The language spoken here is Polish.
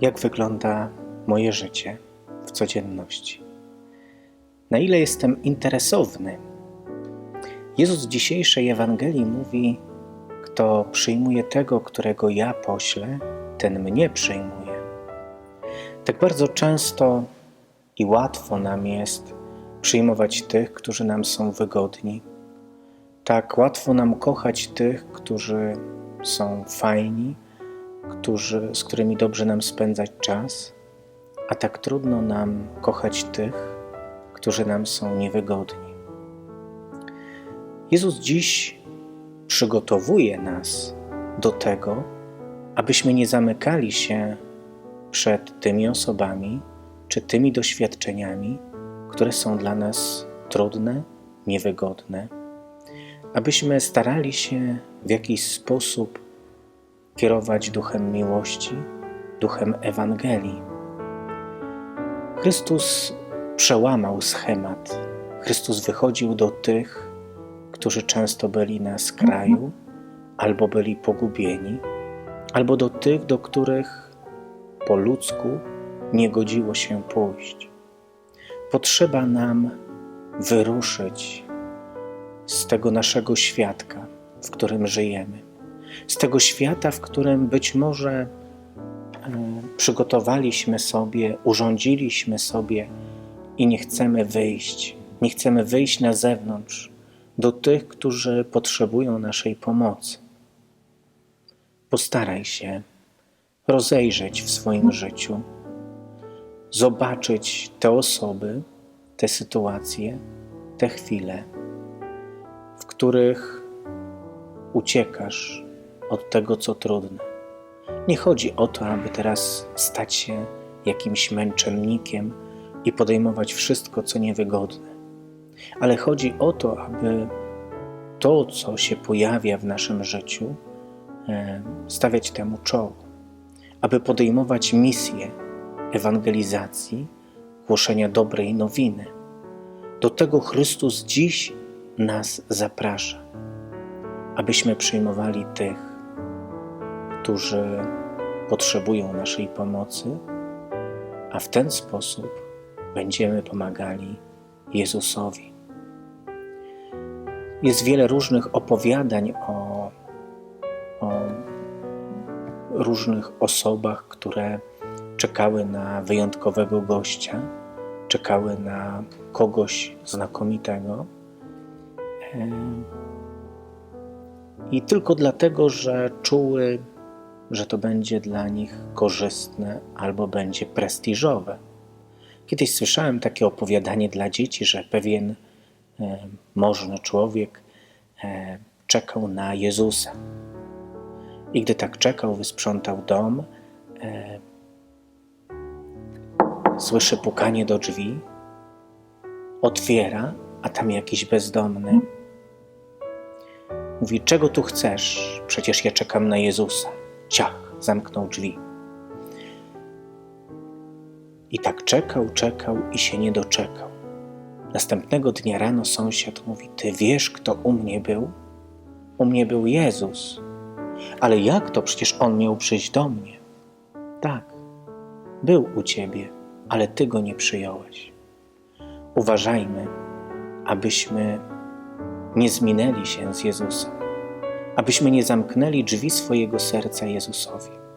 jak wygląda moje życie w codzienności. Na ile jestem interesowny. Jezus w dzisiejszej Ewangelii mówi: Kto przyjmuje tego, którego ja poślę, ten mnie przyjmuje. Tak bardzo często i łatwo nam jest przyjmować tych, którzy nam są wygodni. Tak łatwo nam kochać tych, którzy są fajni, którzy, z którymi dobrze nam spędzać czas, a tak trudno nam kochać tych, którzy nam są niewygodni. Jezus dziś przygotowuje nas do tego, abyśmy nie zamykali się przed tymi osobami czy tymi doświadczeniami, które są dla nas trudne, niewygodne, abyśmy starali się w jakiś sposób kierować duchem miłości, duchem Ewangelii. Chrystus przełamał schemat. Chrystus wychodził do tych, którzy często byli na skraju, albo byli pogubieni, albo do tych, do których po ludzku nie godziło się pójść. Potrzeba nam wyruszyć z tego naszego świadka, w którym żyjemy, z tego świata, w którym być może e, przygotowaliśmy sobie, urządziliśmy sobie i nie chcemy wyjść, nie chcemy wyjść na zewnątrz do tych, którzy potrzebują naszej pomocy. Postaraj się rozejrzeć w swoim życiu, zobaczyć te osoby, te sytuacje, te chwile, w których uciekasz od tego, co trudne. Nie chodzi o to, aby teraz stać się jakimś męczennikiem i podejmować wszystko, co niewygodne, ale chodzi o to, aby to, co się pojawia w naszym życiu, e, stawiać temu czoło, aby podejmować misję ewangelizacji, głoszenia dobrej nowiny. Do tego Chrystus dziś nas zaprasza, abyśmy przyjmowali tych, którzy potrzebują naszej pomocy, a w ten sposób będziemy pomagali Jezusowi. Jest wiele różnych opowiadań o, o różnych osobach, które czekały na wyjątkowego gościa, czekały na kogoś znakomitego. I tylko dlatego, że czuły, że to będzie dla nich korzystne albo będzie prestiżowe. Kiedyś słyszałem takie opowiadanie dla dzieci, że pewien e, możny człowiek e, czekał na Jezusa. I gdy tak czekał, wysprzątał dom, e, Słyszy pukanie do drzwi, otwiera, a tam jakiś bezdomny. Mówi: Czego tu chcesz? Przecież ja czekam na Jezusa. Ciach, zamknął drzwi. I tak czekał, czekał i się nie doczekał. Następnego dnia rano sąsiad mówi: Ty wiesz, kto u mnie był? U mnie był Jezus. Ale jak to? Przecież on miał przyjść do mnie. Tak, był u ciebie ale Ty go nie przyjąłeś. Uważajmy, abyśmy nie zminęli się z Jezusem, abyśmy nie zamknęli drzwi swojego serca Jezusowi.